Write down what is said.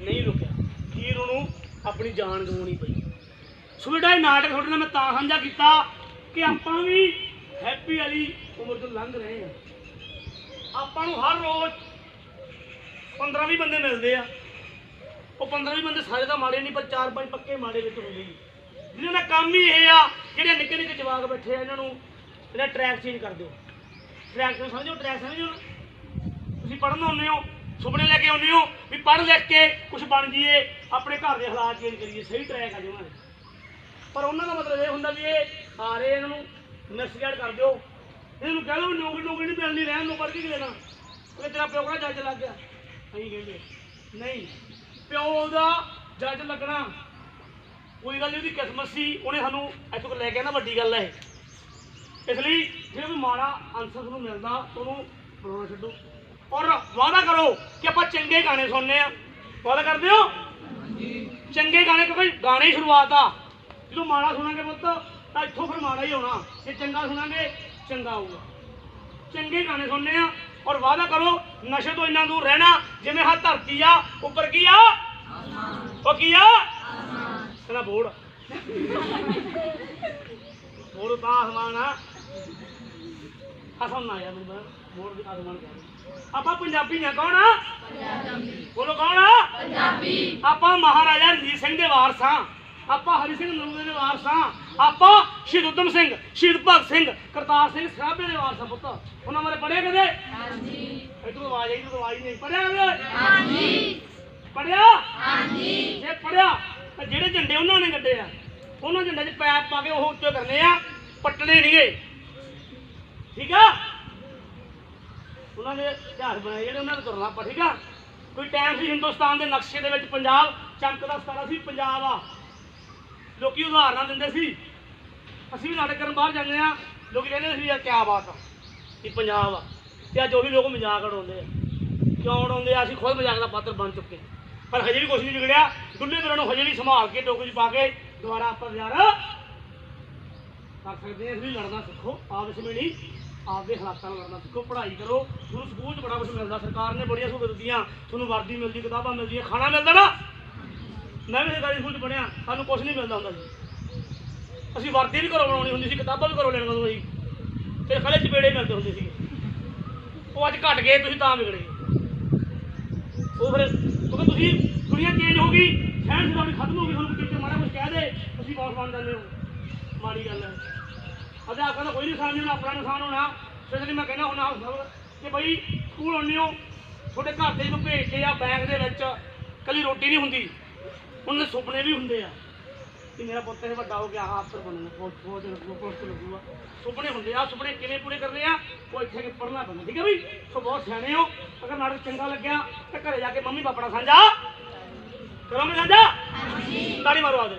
ਨਹੀਂ ਰੁਕਿਆ। ਖੀਰ ਉਹਨੂੰ ਆਪਣੀ ਜਾਨ ਗਵਾਉਣੀ ਪਈ। ਸੋ ਜਿਹੜਾ ਇਹ ਨਾਟਕ ਤੁਹਾਡੇ ਨਾਲ ਮੈਂ ਤਾਂ ਸਾਂਝਾ ਕੀਤਾ ਕਿ ਆਪਾਂ ਵੀ ਹੈਪੀ ਵਾਲੀ ਉਮਰ ਤੋਂ ਲੰਘ ਰਹੇ ਹਾਂ। ਆਪਾਂ ਨੂੰ ਹਰ ਰੋਜ਼ 15 20 ਬੰਦੇ ਮਿਲਦੇ ਆ। ਉਹ 15 20 ਬੰਦੇ ਸਾਰੇ ਤਾਂ ਮਾੜੇ ਨਹੀਂ, ਪਰ 4 5 ਪੱਕੇ ਮਾੜੇ ਵਿੱਚ ਹੁੰਦੇ ਹੀ। ਜਿਹਨਾਂ ਦਾ ਕੰਮ ਹੀ ਇਹ ਆ, ਜਿਹੜੇ ਨਿੱਕੇ ਨਿੱਕੇ ਜਵਾਕ ਬੈਠੇ ਆ, ਇਹਨਾਂ ਨੂੰ ਇਹਨਾਂ ਟਰੈਕ ਚੇਂਜ ਕਰ ਦਿਓ। ਟਰੈਕ ਨੂੰ ਸਮਝੋ ਟਰੈਕ ਸਮਝੋ। ਤੁਸੀਂ ਪੜ੍ਹਨ ਆਉਂਦੇ ਹੋ ਸੁਪਨੇ ਲੈ ਕੇ ਆਉਂਦੇ ਹੋ ਵੀ ਪੜ੍ਹ ਲਿਖ ਕੇ ਕੁਝ ਬਣ ਜਾਈਏ, ਆਪਣੇ ਘਰ ਦੇ ਹਾਲਾਤ ਚੇਂਜ ਕਰੀਏ, ਸਹੀ ਟਰੈਕ ਆ ਜਾਓ ਉਹਨਾਂ ਦੇ। ਪਰ ਉਹਨਾਂ ਦਾ ਮਤਲਬ ਇਹ ਹੁੰਦਾ ਵੀ ਇਹ ਆ ਰਹੇ ਇਹਨਾਂ ਨੂੰ ਮਿਸਗਾਈਡ ਕਰ ਦਿਓ। ਇਹਨਾਂ ਨੂੰ ਕਹਿ ਲਓ ਵੀ ਨੌਕਰੀ ਨੌਕਰੀ ਨਹੀਂ ਮਿਲਣੀ, ਰਹਿਣ ਨੂੰ ਪੜ੍ਹ ਕੇ ਕੀ ਲੈਣਾ ਉਹ ਤੇਰਾ ਪਿਓ ਕਿਹੜਾ ਜੱਜ ਲੱਗ ਗਿਆ? ਅਸੀਂ ਕਹਿੰਦੇ, ਨਹੀਂ, ਪਿਓ ਦਾ ਜੱਜ ਲੱਗਣਾ। ਕੋਈ ਗੱਲ ਨਹੀਂ, ਉਹਦੀ ਕਿਸਮਤ ਸੀ, ਉਹਨੇ ਸਾਨੂੰ ਇੱਥੋਂ ਲੈ ਕੇ ਆਣਾ ਵੱਡੀ ਗੱਲ ਹੈ ਇਹ। ਇਸ ਲਈ ਜੇ ਕੋਈ ਮਾੜਾ ਆਨਸਰ ਤੁਹਾਨੂੰ ਮਿਲਦਾ, ਉਹਨੂੰ ਬਣਾਉਣਾ ਛੱਡੋ। ਵਾਅਦਾ ਕਰੋ ਕਿ ਆਪਾਂ ਚੰਗੇ ਗਾਣੇ ਸੁਣਨੇ ਆ। ਵਾਅਦਾ ਕਰਦੇ ਹੋ? ਚੰਗੇ ਗਾਣੇ ਕਿਉਂਕਿ ਗਾਣੇ ਹੀ ਸ਼ੁਰੂਆਤ ਆ। ਜਦੋਂ ਮਾੜਾ ਸੁਣਾਂਗੇ ਪੁੱਤ ਤਾਂ ਇੱਥੋਂ ਫਿਰ ਮਾੜਾ ਹੀ ਹੋਣਾ ਜੇ ਚੰਗਾ ਸੁਣਾਂਗੇ ਚੰਗਾ ਆਊਗਾ। ਚੰਗੇ ਗਾਣੇ ਸੁਣਨੇ ਆ ਔਰ ਵਾਅਦਾ ਕਰੋ ਨਸ਼ੇ ਤੋਂ ਇੰਨਾ ਦੂਰ ਰਹਿਣਾ ਜਿਵੇਂ ਹਾਂ ਧਰਤੀ ਆ ਉੱਪਰ ਕੀ ਆ? ਉਹ ਕੀ ਆ? ਕਹਿੰਦਾ ਬੋੜ। ਬੋੜ ਤਾਂ ਆਸਮਾਨ ਆ। ਆਸਮਾਨ ਆ ਯਾਰ ਮੈਨੂੰ ਬੋੜ ਦੀ ਆਸਮਾਨ ਕਹਿੰਦੇ ਆਪਾਂ ਪੰਜਾਬੀ ਨੇ ਕੌਣ? ਆ ਬੋਲੋ ਕੌਣ? ਆ ਪੰਜਾਬੀ। ਆਪਾਂ ਮਹਾਰਾਜਾ ਰਣਜੀਤ ਸਿੰਘ ਦੇ ਵਾਰਸ ਹਾਂ। ਆਪਾਂ ਹਰੀ ਸਿੰਘ ਨਲੂਏ ਦੇ ਵਾਰਸ ਹਾਂ। ਆਪਾਂ ਸ਼ਹੀਦ ਉਦਮ ਸਿੰਘ ਸ਼ਹੀਦ ਭਗਤ ਸਿੰਘ ਕਰਤਾਰ ਸਿੰਘ ਸਰਾਭੇ ਦੇ ਵਾਰਸ ਹਾਂ ਪੁੱਤ। ਉਹਨਾਂ ਬਾਰੇ ਪੜਿਆ ਕਦੇ? ਹਾਂਜੀ। ਇਧਰੋਂ ਆਵਾਜ਼ ਆਈ ਤੂੰ ਆਵਾਜ਼ ਨਹੀਂ। ਪੜਿਆ ਕਦੇ? ਹਾਂਜੀ। ਪੜਿਆ ਹਾਂਜੀ। ਜੇ ਪੜਿਆ ਤਾਂ ਜਿਹੜੇ ਝੰਡੇ ਉਹਨਾਂ ਨੇ ਗੱਡੇ ਆ ਉਹਨਾਂ ਝੰਡੇ 'ਚ ਪੈਪ ਪਾ ਕੇ ਉਹ ਉੱਤੇ ਕਰਨੇ ਆ ਪੱਟਣੇ ਨਹੀਂਗੇ। ਠੀਕ ਆ? ਉਹਨਾਂ ਨੇ ਇਤਿਹਾਸ ਬਣਾਏ ਜਿਹੜੇ ਉਹਨਾਂ ਨੂੰ ਤੁਰਨਾ ਆਪਾਂ ਠੀਕ ਆ? ਕੋਈ ਟਾਈਮ ਸੀ ਹਿੰਦੁਸਤਾਨ ਦੇ ਨਕਸ਼ੇ ਦੇ ਵਿੱਚ ਪੰਜਾਬ ਚਮਕਦਾ ਸਤਾਰਾ ਸੀ, ਪੰਜਾਬ ਆ। ਲੋਕੀ ਉਦਾਹਰਨਾਂ ਦਿੰਦੇ ਸੀ। ਅਸੀਂ ਵੀ ਨਾਟਕ ਕਰਨ ਬਾਹਰ ਜਾਂਦੇ ਆ, ਲੋਕੀ ਕਹਿੰਦੇ ਸੀ ਯਾਰ ਕਿਆ ਬਾਤ ਆ ਇਹ ਪੰਜਾਬ ਆ। ਤੇ ਅੱਜ ਉਹੀ ਲੋਕ ਮਜ਼ਾਕ ਉਡਾਉਂਦੇ ਆ। ਕਿਉਂ ਉਡਾਉਂਦੇ ਆ? ਅਸੀਂ ਖੁਦ ਮਜ਼ਾਕ ਦਾ ਪਾਤਰ ਬਣ ਚੁੱਕੇ ਪਰ ਹਜੇ ਵੀ ਕੁਝ ਨਹੀਂ ਵਿਗੜਿਆ। ਦੁੱਲੇ ਦਰਾਂ ਨੂੰ ਹਜੇ ਵੀ ਸੰਭਾਲ ਕੇ, ਟੋਕਰੀ 'ਚ ਪਾ ਕੇ, ਦੁਬਾਰਾ ਆਪਾਂ ਯਾਰ ਕਰ ਸਕਦੇ ਹਾਂ ਇਸ ਲਈ ਲੜਨਾ ਸਿੱਖੋ ਆਪਸ ਵਿੱਚ ਨਹੀਂ। ਆਪਦੇ ਹਾਲਾਤਾਂ ਨਾਲ ਲੜਨਾ। ਸਿੱਖੋ ਪੜ੍ਹਾਈ ਕਰੋ। ਤੁਹਾਨੂੰ ਸਕੂਲ 'ਚ ਬੜਾ ਕੁਝ ਮਿਲਦਾ। ਸਰਕਾਰ ਨੇ ਬੜੀਆਂ ਸਹੂਲਤਾਂ ਦਿੱਤੀਆਂ। ਤੁਹਾਨੂੰ ਵਰਦੀ ਮਿਲਦੀ, ਕਿਤਾਬਾਂ ਮਿਲਦੀਆਂ। ਖਾਣਾ ਮਿਲਦਾ ਨਾ? ਮੈਂ ਵੀ ਸਰਕਾਰੀ ਸਕੂਲ 'ਚ ਪੜ੍ਹਿਆ। ਸਾਨੂੰ ਕੁਝ ਨਹੀਂ ਮਿਲਦਾ ਹੁੰਦਾ ਸੀ ਅਸੀਂ ਵਰਦੀ ਵੀ ਘਰੋਂ ਬਣਾਉਣੀ ਹੁੰਦੀ ਸੀ, ਕਿਤਾਬਾਂ ਵੀ ਘਰੋਂ ਲੈਣੀਆਂ ਹੁੰਦੀਆਂ ਸੀ। ਤੇ ਖਲੇ ਚਪੇੜੇ ਮਿਲਦੇ ਹੁੰਦੇ ਸੀ। ਉਹ ਅੱਜ ਘਟ ਗਏ, ਤੁਸੀਂ ਤਾਂ ਵਿਗੜੇ। ਉਹ ਫਿਰ ਕਿਉਂਕਿ ਤੁਸੀਂ ਦੁਨੀਆ ਚੇਂਜ ਹੋ ਗਈ। ਸਹਿਣ ਸੁਭਾਅ ਖਤਮ ਹੋ ਗਈ। ਤੁਹਾਨੂੰ ਕਿਤੇ ਮਾੜਾ ਕੁਝ ਕਹਿ ਦੇ ਤੁਸੀਂ ਬਹੁਤ ਬਣ ਜਾਂਦੇ ਹੋ। ਮਾੜੀ ਗੱਲ ਹੈ। ਅਧਿਆਪਕਾਂ ਦਾ ਕੋਈ ਨੁਕਸਾਨ ਨਹੀਂ ਹੋਣਾ ਆਪਣਾ ਨੁਕਸਾਨ ਹੋਣਾ। ਇਸ ਲਈ ਮੈਂ ਕਹਿੰਦਾ ਹੁੰਦਾ ਸਭ ਕਿ ਬਈ ਸਕੂਲ ਆਉਂਦੇ ਹੋ ਤੁਹਾਡੇ ਘਰ ਦੇ ਨੂੰ ਭੇਜ ਕੇ ਜਾਂ ਬੈਗ ਦੇ ਵਿੱਚ ਕੱਲੀ ਰੋਟੀ ਨਹੀਂ ਹੁੰਦੀ ਉਹਨਾਂ ਦੇ ਸੁਪਨੇ ਵੀ ਹੁੰਦੇ ਆ ਕਿ ਮੇਰਾ ਪੁੱਤ ਇਹ ਵੱਡਾ ਹੋ ਗਿਆ ਆਹ ਅਫਸਰ ਬਣਨਾ ਫੌਜ ਫੌਜ ਲੱਗੂ ਪੁਲਿਸ ਲੱਗੂਗਾ। ਸੁਪਨੇ ਹੁੰਦੇ ਆ ਸੁਪਨੇ ਕਿਵੇਂ ਪੂਰੇ ਕਰਨੇ ਆ ਉਹ ਇੱਥੇ ਕੇ ਪੜ੍ਹਨਾ ਪੈਂਦਾ ਠੀਕ ਹੈ ਬਈ? ਸੋ ਬਹੁਤ ਸਿਆਣੇ ਹੋ ਅਗਰ ਨਾਟਕ ਚੰਗਾ ਲੱਗਿਆ ਤਾਂ ਘਰੇ ਜਾ ਕੇ ਮੰਮੀ ਪਾਪਾ ਨਾਲ ਸਾਂਝਾ ਕਰੋਗੇ ਸਾਂਝਾ? ਹਾਂਜੀ। ਤਾੜੀ ਮਾਰੋ ਆਦੇ